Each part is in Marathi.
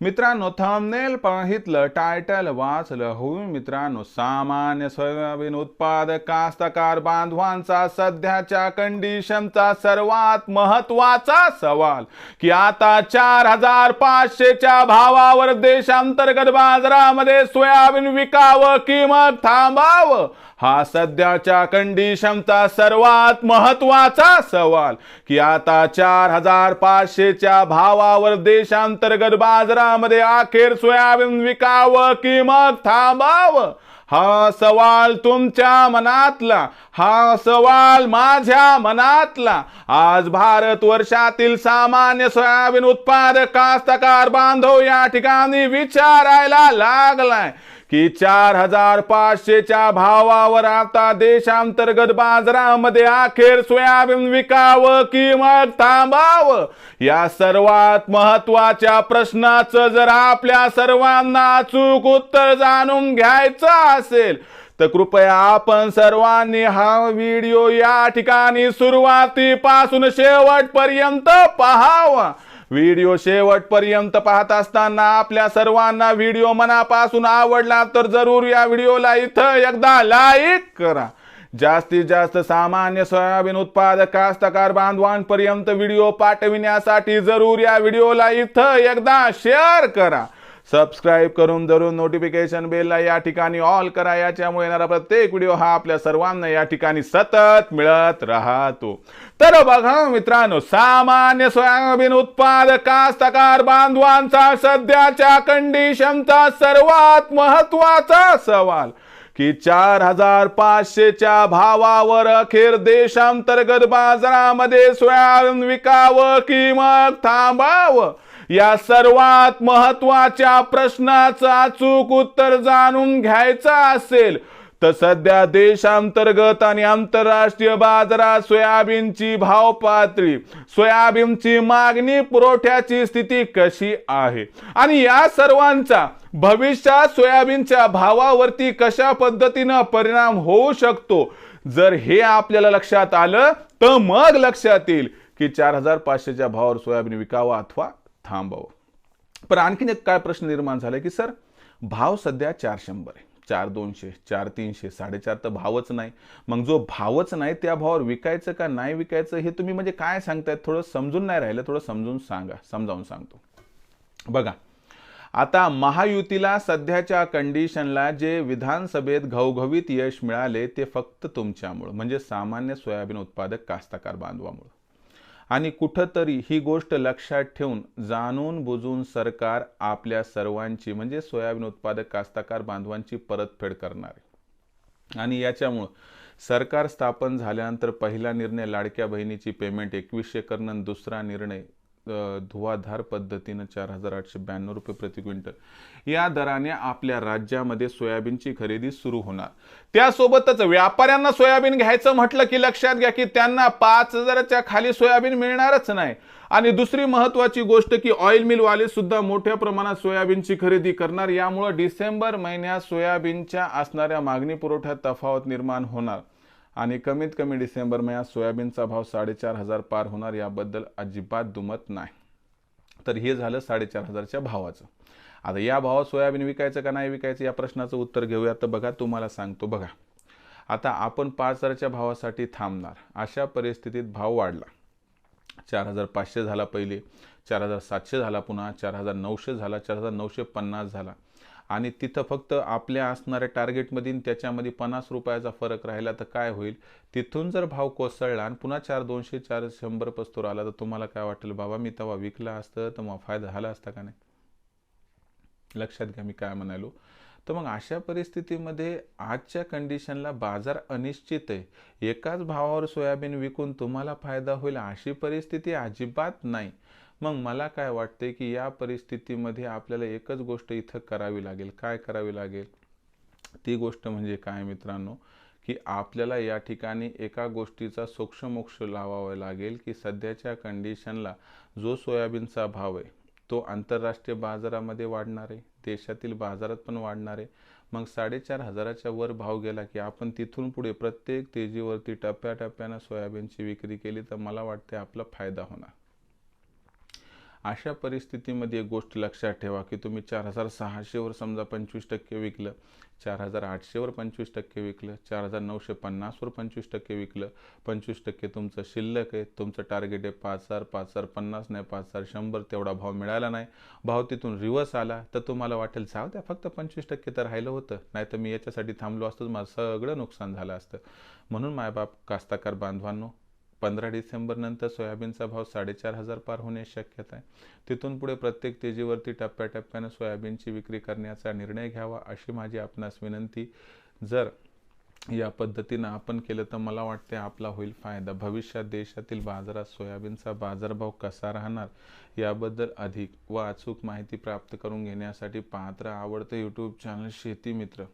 मित्रांनो थंबनेल पाहितलं टायटल वाचलं होऊन मित्रांनो सामान्य सोयाबीन उत्पादक कास्तकार बांधवांचा सध्याच्या कंडिशनचा सर्वात महत्त्वाचा सवाल की आता चार हजार पाचशेच्या भावावर देशांतर्गत बाजारामध्ये सोयाबीन विकावं की मग थांबावं? हा सध्याच्या कंडिशनचा सर्वात महत्त्वाचा सवाल की आता चार हजार पाचशेच्या भावावर देशांतर्गत बाजारामध्ये अखेर सोयाबीन विकावं की मग थांबावं? हा सवाल तुमच्या मनातला हा सवाल माझ्या मनातला. आज भारत वर्षातील सामान्य सोयाबीन उत्पादक कास्तकार बांधव या ठिकाणी विचारायला लागलाय. की चार हजार पाचशेच्या भावावर आता देशांतर्गत बाजारामध्ये अखेर सोयाबीन विकावं की मग थांबावं? या सर्वात महत्त्वाच्या प्रश्नाचं जर आपल्या सर्वांना अचूक उत्तर जाणून घ्यायचं असेल तर कृपया आपण सर्वांनी हा व्हिडिओ या ठिकाणी सुरुवातीपासून शेवटपर्यंत पहावा. व्हिडिओ शेवटपर्यंत पाहत असताना आपल्या सर्वांना व्हिडिओ मनापासून आवडला तर जरूर या व्हिडिओला इथं एकदा लाईक करा. जास्तीत जास्त सामान्य सोयाबीन उत्पादक कास्तकार बांधवांपर्यंत व्हिडिओ पाठविण्यासाठी जरूर या व्हिडिओला इथं एकदा शेअर करा. सबस्क्राईब करून धरून नोटिफिकेशन बेलला या ठिकाणी ऑल करा. याच्यामुळे येणारा प्रत्येक व्हिडिओ हा आपल्या सर्वांना या ठिकाणी सतत मिळत राहतो. तर बघा मित्रांनो सामान्य सोयाबीन उत्पादक कास्तकार बांधवांचा सध्याच्या कंडिशनचा सर्वात महत्त्वाचा सवाल की चार हजार पाचशेच्या भावावर अखेर देशांतर्गत बाजारामध्ये सोयाबीन विकावं की मग थांबावं? या सर्वात महत्त्वाच्या प्रश्नाचं अचूक उत्तर जाणून घ्यायचं असेल तर सध्या देशांतर्गत आणि आंतरराष्ट्रीय बाजारात सोयाबीनची भाव पातळी सोयाबीनची मागणी पुरवठ्याची स्थिती कशी आहे? आणि या सर्वांचा भविष्यात सोयाबीनच्या भावावरती कशा पद्धतीनं परिणाम होऊ शकतो? जर हे आपल्याला लक्षात आलं तर मग लक्षात येईल की चार हजार पाचशेच्या भावावर सोयाबीन विकावा अथवा थांबावं. पण आणखीन एक काय प्रश्न निर्माण झाला की सर भाव सध्या चार शंभर आहे. चार दोनशे चार तीनशे साडेचार तर भावच नाही. मग जो भावच नाही त्या भावावर विकायचं का नाही विकायचं हे तुम्ही म्हणजे काय सांगतायत? थोडं समजून नाही राहिलं थोडं समजून सांगा समजावून सांगतो. बघा आता महायुतीला सध्याच्या कंडिशनला जे विधानसभेत घवघवीत यश मिळाले ते फक्त तुमच्यामुळं म्हणजे सामान्य सोयाबीन उत्पादक कास्तकार बांधवामुळं. आणि कुठंतरी ही गोष्ट लक्षात ठेवून जाणून बुजून सरकार आपल्या सर्वांची म्हणजे सोयाबीन उत्पादक कास्तकार बांधवांची परतफेड करणार आहे. आणि याच्यामुळं सरकार स्थापन झाल्यानंतर पहिला निर्णय लाडक्या बहिणीची पेमेंट एकवीसशे करणं दुसरा निर्णय धुवाधार पद्धतीनं चार हजार आठशे ब्याण्णव रुपये प्रति क्विंटल. या दराने आपल्या राज्यामध्ये सोयाबीनची खरेदी सुरू होणार. त्यासोबतच व्यापाऱ्यांना सोयाबीन घ्यायचं म्हटलं की लक्षात घ्या की त्यांना पाच हजाराच्या खाली सोयाबीन मिळणारच नाही. आणि दुसरी महत्वाची गोष्ट की ऑइल मिलवाले सुद्धा मोठ्या प्रमाणात सोयाबीनची खरेदी करणार. यामुळं डिसेंबर महिन्यात सोयाबीनच्या असणाऱ्या मागणी पुरवठ्यात तफावत निर्माण होणार. आणि कमीत कमी डिसेंबर महिन्यात सोयाबीनचा भाव साडेचार हजार पार होणार याबद्दल अजिबात दुमत नाही. तर हे झालं साडेचार हजारच्या भावाचं. आता या भावात सोयाबीन विकायचं का नाही विकायचं या प्रश्नाचं उत्तर घेऊया. तर बघा तुम्हाला सांगतो बघा. आता आपण पाच हजारच्या भावासाठी थांबणार. अशा परिस्थितीत भाव वाढला. चार हजार पाचशे झाला पहिले चार हजार सातशे झाला पुन्हा चार हजार नऊशे झाला चार हजार नऊशे पन्नास झाला. आणि तिथं फक्त आपल्या असणाऱ्या टार्गेटमध्ये त्याच्यामध्ये पन्नास रुपयाचा फरक राहिला तर काय होईल? तिथून जर भाव कोसळला आणि पुन्हा चार दोनशे चार शंभर पस्तूर आला तर तुम्हाला काय वाटेल? बाबा मी तेव्हा विकला असतं तर मग फायदा झाला असता का नाही? लक्षात घ्या मी काय म्हणालो. तर मग अशा परिस्थितीमध्ये आजच्या कंडिशनला बाजार अनिश्चित आहे. एकाच भावावर सोयाबीन विकून तुम्हाला फायदा होईल अशी परिस्थिती अजिबात नाही. मग मला काय वाटते की या परिस्थितीमध्ये आपल्याला एकच गोष्ट इथं करावी लागेल. काय करावी लागेल? ती गोष्ट म्हणजे काय मित्रांनो? की आपल्याला या ठिकाणी एका गोष्टीचा सोक्षमोक्ष लावावा लागेल की सध्याच्या कंडिशनला जो सोयाबीनचा भाव आहे तो आंतरराष्ट्रीय बाजारामध्ये वाढणार आहे देशातील बाजारात पण वाढणार आहे. मग साडेचार हजाराच्या वर भाव गेला की आपण तिथून पुढे प्रत्येक तेजीवरती टप्प्याटप्प्यानं सोयाबीनची विक्री केली तर मला वाटते आपला फायदा होणार. अशा परिस्थितीमध्ये एक गोष्ट लक्षात ठेवा की तुम्ही चार हजार सहाशेवर समजा पंचवीस टक्के विकलं चार हजार आठशेवर पंचवीस टक्के विकलं चार हजार नऊशे पन्नासवर पंचवीस टक्के विकलं पंचवीस टक्के तुमचं शिल्लक आहे तुमचं टार्गेट आहे पाच हजार पाच हजार पन्नास नाही पाच हजार शंभर तेवढा भाव मिळाला नाही भाव तिथून रिवर्स आला तर तुम्हाला वाटेल जाऊ द्या फक्त पंचवीस टक्के तर राहिलं होतं नाही तर मी याच्यासाठी थांबलो असतं माझं सगळं नुकसान झालं असतं. म्हणून मायबाप कास्ताकार बांधवांनो पंधरा डिसेंबरनंतर सोयाबीनचा भाव साडेचार हजार पार होण्याची शक्यता आहे. तिथून पुढे प्रत्येक तेजीवरती टप्प्याटप्प्यानं सोयाबीनची विक्री करण्याचा निर्णय घ्यावा अशी माझी आपणास विनंती. जर या पद्धतीनं आपण केलं तर मला वाटते आपला होईल फायदा. भविष्यात देशातील बाजारात सोयाबीनचा बाजारभाव कसा राहणार याबद्दल अधिक व अचूक माहिती प्राप्त करून घेण्यासाठी पात्र आवडतं यूट्यूब चॅनल शेती मित्र.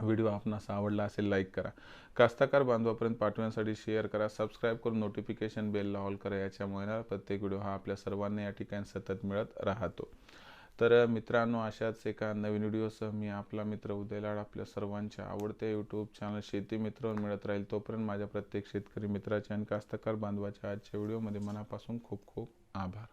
व्हिडिओ आपणास आवडला असेल लाईक करा. कास्तकार बांधवापर्यंत पाठवण्यासाठी शेअर करा. सबस्क्राईब करून नोटिफिकेशन बेलला ऑल करा. याच्यामुळे ना प्रत्येक व्हिडिओ हा आपल्या सर्वांना या ठिकाणी सतत मिळत राहतो. तर मित्रांनो अशाच एका नवीन व्हिडिओसह मी आपला मित्र उदय लाड आपल्या सर्वांच्या आवडत्या यूट्यूब चॅनल शेती मित्र मिळत राहील. तोपर्यंत माझ्या प्रत्येक शेतकरी मित्राच्या आणि कास्तकार बांधवाच्या आजच्या व्हिडिओमध्ये मनापासून खूप खूप आभार.